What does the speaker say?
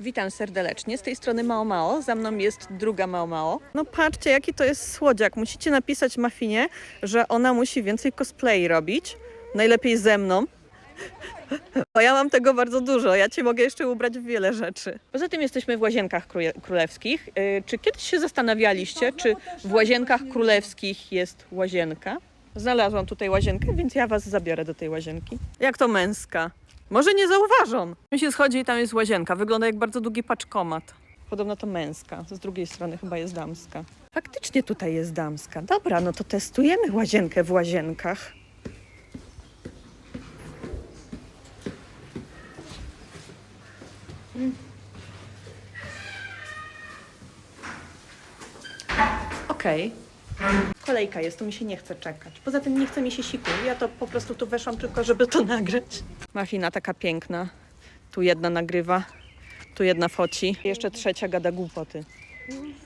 Witam serdecznie. Z tej strony Mao Mao. Za mną jest druga Mao Mao. No patrzcie, jaki to jest słodziak. Musicie napisać Mafinie, że ona musi więcej cosplay robić. Najlepiej ze mną. Bo ja mam tego bardzo dużo. Ja cię mogę jeszcze ubrać w wiele rzeczy. Poza tym jesteśmy w łazienkach króle- królewskich. Yy, Czy kiedyś się zastanawialiście, czy w łazienkach królewskich jest łazienka? Znalazłam tutaj łazienkę, więc ja was zabiorę do tej łazienki. Jak to męska? Może nie zauważą. Mi się schodzi i tam jest łazienka. Wygląda jak bardzo długi paczkomat. Podobno to męska. Z drugiej strony chyba jest damska. Faktycznie tutaj jest damska. Dobra, no to testujemy łazienkę w łazienkach. Okej. Kolejka jest, tu mi się nie chce czekać. Poza tym nie chce mi się siku. Ja to po prostu tu weszłam tylko, żeby to nagrać. Machina taka piękna. Tu jedna nagrywa, tu jedna foci. Jeszcze trzecia gada głupoty.